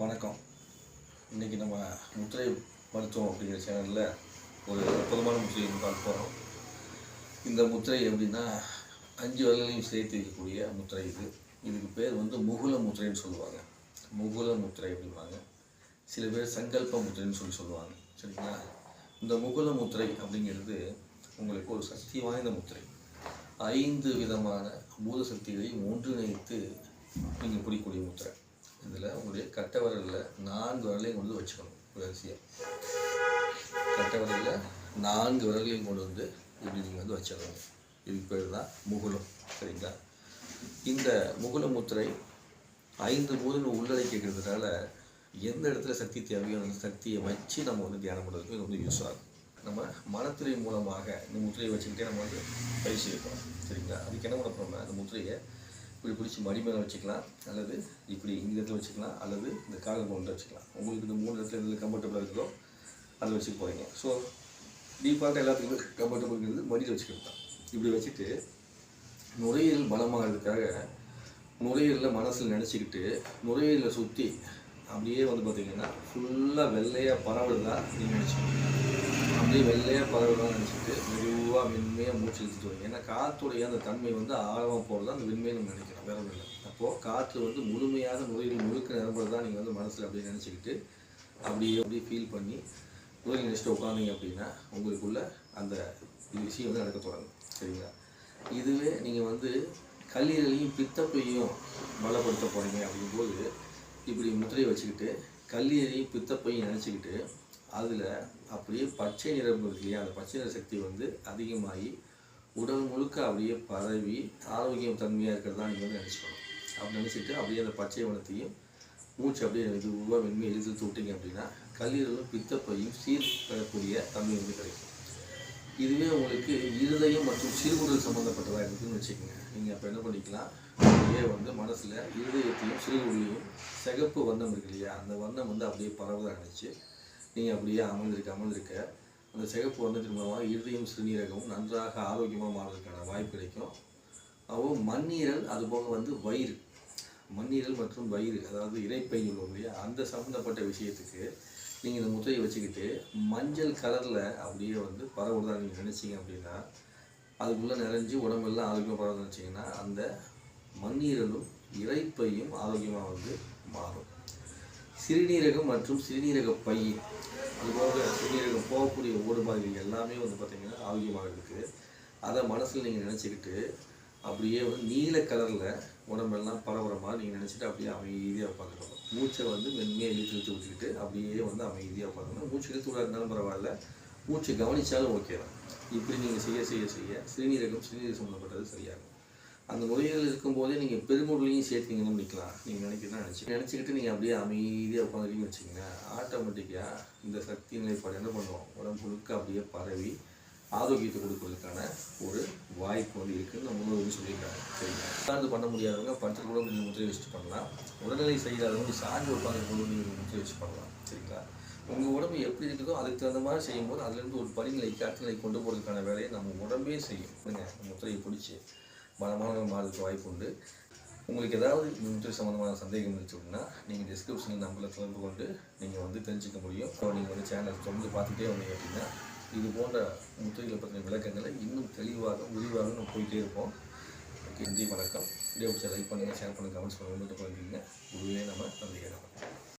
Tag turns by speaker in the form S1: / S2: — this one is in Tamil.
S1: வணக்கம். இன்றைக்கி நம்ம முத்திரை மருத்துவம் அப்படிங்கிற சேனலில் ஒரு அற்புதமான முத்திரை பார்க்க போகிறோம் இந்த முத்திரை எப்படின்னா அஞ்சு வரலையும் சேர்த்து வைக்கக்கூடிய முத்திரை இது. இதுக்கு பேர் வந்து முகுல முத்திரைன்னு சொல்லுவாங்க. முகுல முத்திரை அப்படிம்பாங்க. சில பேர் சங்கல்ப முத்திரைன்னு சொல்லி சொல்லுவாங்க. சரிங்களா? இந்த முகுல முத்திரை அப்படிங்கிறது உங்களுக்கு ஒரு சக்தி வாய்ந்த முத்திரை. ஐந்து விதமான பூத சக்திகளையும் ஒன்றிணைத்து நீங்கள் பிடிக்கக்கூடிய முத்திரை. இதில் உங்களுடைய கட்டை விரலில் நான்கு விரலையும் கொண்டு வச்சுக்கணும் வரிசையாக கட்டை விரலில் நான்கு விரலையும் கொண்டு வந்து இப்படி நீங்கள் வந்து வச்சிடணும். இதுக்கு பேர் தான் முகுலம் சரிங்களா? இந்த முகுல முத்திரை ஐந்து பூதங்கள் உள்ளடக்கிக்கிறதுனால எந்த இடத்துல சக்தி தேவையோ அந்த சக்தியை வச்சு நம்ம வந்து தியானம் பண்ணுறதுக்கு இது வந்து யூஸ் ஆகும். நம்ம மனத்திரை மூலமாக இந்த முத்திரையை வச்சுக்கிட்டே நம்ம வந்து பயிற்சி வைக்கிறோம் சரிங்களா? அதுக்கு என்ன பண்ண போகிறோம்னா அந்த முத்திரையை இப்படி பிடிச்சி மடி மேலே வச்சுக்கலாம். அல்லது இப்படி இந்த இடத்துல வச்சுக்கலாம். அல்லது இந்த கால் கொண்டு வச்சுக்கலாம். உங்களுக்கு இந்த மூணு இடத்துல எதில் கம்ஃபர்டபுளாக இருக்கோ அதில் வச்சுக்க போகிறீங்க ஸோ டீஃபால்ட்டாக எல்லாத்துக்குமே கம்ஃபர்டபுள் இருக்கிறது மடியில் வச்சுக்கிறது தான். இப்படி வச்சுட்டு நுரையீரல் பலமாகிறதுக்காக நுரையீரலில் மனசில் நினச்சிக்கிட்டு நுரையீரலை சுற்றி அப்படியே வந்து பார்த்தீங்கன்னா ஃபுல்லாக வெள்ளையாக பரவுறதா நீங்கள் நினச்சிக்கணும் அப்படியே வெள்ளையாக பரவுறதா நினச்சிட்டு மெதுவாக மென்மையாக மூச்சு இழுத்துட்டு வரீங்க ஏன்னா காற்றுடைய அந்த தன்மை வந்து ஆழமாக போகிறது அந்த வெண்மையை நம்ம நினைக்கிறோம். வேற இல்லை. அப்போது காற்று வந்து முழுமையாக முறையில் முழுக்க நிரம்புறதா நீங்கள் வந்து மனசில் அப்படியே நினச்சிக்கிட்டு அப்படியே அப்படியே ஃபீல் பண்ணி நுரையீரல் நினச்சிட்டு உட்காந்தீங்க அப்படின்னா உங்களுக்குள்ள அந்த விஷயம் வந்து நடக்க தொடங்கும். சரிங்களா? இதுவே நீங்கள் வந்து கல்லீரலையும் பித்தப்பையும் பலப்படுத்த போகிறீங்க அப்படிங்கும்போது இப்படி முத்திரையை வச்சுக்கிட்டு கல்லீரலையும் பித்தப்பையும் நினச்சிக்கிட்டு அதில் அப்படியே பச்சை நிறம் இருக்கு இல்லையா? அந்த பச்சை நிற சக்தி வந்து அதிகமாகி உடல் முழுக்க அப்படியே பரவி ஆரோக்கியம் தன்மையாக இருக்கிறதா நீங்கள் வந்து நினச்சிக்கணும். அப்படி நினச்சிட்டு அப்படியே அந்த பச்சை வனத்தையும் மூச்சு அப்படியே மெதுவாக வெண்மை இழுத்து தூட்டிங்க அப்படின்னா கல்லீரலும் பித்தப்பையும் சீர்படக்கூடிய தன்மை வந்து கிடைக்கும். இதுவே உங்களுக்கு இருதயம் மற்றும் சிறுகுடல் சம்மந்தப்பட்டதாக இருக்குதுன்னு வச்சுக்கோங்க. நீங்கள் அப்போ என்ன பண்ணிக்கலாம்? அப்படியே வந்து மனசில் இருதயத்திலும் சிறுகுடலையும் சிகப்பு வண்ணம் இருக்கு இல்லையா? அந்த வண்ணம் வந்து அப்படியே பரவதாக நினச்சி நீங்கள் அப்படியே அமர்ந்திருக்க அமர்ந்திருக்க அந்த சிகப்பு வண்ணத்தின் மூலமாக இருதயம் சிறுநீரகமும் நன்றாக ஆரோக்கியமாக மாறுவதற்கான வாய்ப்பு கிடைக்கும். அதுவும் மண்ணீரல் அதுபோக வந்து வயிறு. மண்ணீரல் மற்றும் வயிறு அதாவது இறைப்பை சொல்லுவோம் இல்லையா? அந்த சம்மந்தப்பட்ட விஷயத்துக்கு நீங்கள் இந்த முத்தையை வச்சுக்கிட்டு மஞ்சள் கலரில் அப்படியே வந்து பரவுறதா நீங்கள் நினச்சிங்க அப்படின்னா அதுக்குள்ளே நிறைஞ்சு உடம்பெல்லாம் ஆரோக்கியமாக பரவுதுன்னு நினச்சிங்கன்னா அந்த மண்ணீரலும் இறைப்பையும் ஆரோக்கியமாக வந்து மாறும். சிறுநீரகம் மற்றும் சிறுநீரக பை அதுபோக சிறுநீரகம் போகக்கூடிய ஓடுபாதைகள் எல்லாமே வந்து பார்த்திங்கன்னா ஆரோக்கியமாக இருக்குது அதை மனசில் நீங்கள் நினச்சிக்கிட்டு அப்படியே வந்து நீல கலரில் உடம்பெல்லாம் பரவுற மாதிரி நீங்கள் நினச்சிட்டு அப்படியே அமைதியாக உட்காந்துக்கணும். மூச்சை வந்து மென்மையாக இழுத்து இழுத்து விட்டுக்கிட்டு அப்படியே வந்து அமைதியாக உட்காந்துக்கணும். மூச்சு இழுத்து இருந்தாலும் பரவாயில்ல. மூச்சு கவனித்தாலும் ஓகே தான். இப்படி நீங்கள் செய்ய செய்ய செய்ய சிறுநீரகம் சிறுநீரகம் சம்மந்தப்பட்டது சரியாகும். அந்த நுரையீரல் இருக்கும்போதே நீங்கள் பெருமுடலையும் சேர்த்தீங்கன்னு நினைக்கலாம். நீங்கள் நினைக்கிறதா நினச்சி நினச்சிக்கிட்டு நீங்கள் அப்படியே அமைதியாக உட்காந்துருக்கீங்கன்னு வச்சிங்கன்னா ஆட்டோமேட்டிக்காக இந்த சக்தி நிலைப்பாடு என்ன பண்ணுவோம் உடம்பு முழுக்க அப்படியே பரவி ஆரோக்கியத்தை கொடுக்கறதுக்கான ஒரு வாய்ப்பு வந்து இருக்குன்னு நம்ம முன்னோர்கள் சொல்லியிருக்காங்க. சரிங்களா? உட்கார்ந்து பண்ண முடியாதவங்க படுத்து கூட நீங்கள் முத்திரை வச்சுட்டு பண்ணலாம். உடல்நிலை செய்யாதவங்க சாஞ்சு உட்காந்து கொண்டு நீங்கள் முத்திரை வச்சு பண்ணலாம். சரிங்களா? உங்கள் உடம்பு எப்படி இருக்குதோ அதுக்கு தகுந்த மாதிரி செய்யும்போது அதுலேருந்து ஒரு படிநிலை காற்றுநிலை கொண்டு போகிறதுக்கான வேலையை நம்ம உடம்பே செய்யும். முத்திரையை பிடிச்சி பலமான மாறதுக்கு வாய்ப்பு உண்டு உங்களுக்கு ஏதாவது இந்த சம்மந்தமான சந்தேகம் இருந்துச்சு அப்படின்னா நீங்கள் டிஸ்கிரிப்ஷனில் நம்பரில் தொடர்பு கொண்டு நீங்கள் வந்து தெரிஞ்சுக்க முடியும். நீங்கள் வந்து சேனல் தொடர்ந்து பார்த்துட்டே வந்தீங்க அப்படின்னா இது போன்ற முத்துகளை பற்றின விளக்கங்களை இன்னும் தெளிவாக விரிவாக நம்ம போயிட்டே இருப்போம். ஓகே நன்றி வணக்கம். வீடியோ பிடிச்ச லைக் பண்ணுங்கள் ஷேர் பண்ணுங்கள் கமெண்ட்ஸ் பண்ணுங்கள் பண்ணிருக்கீங்க குருவே நம்ம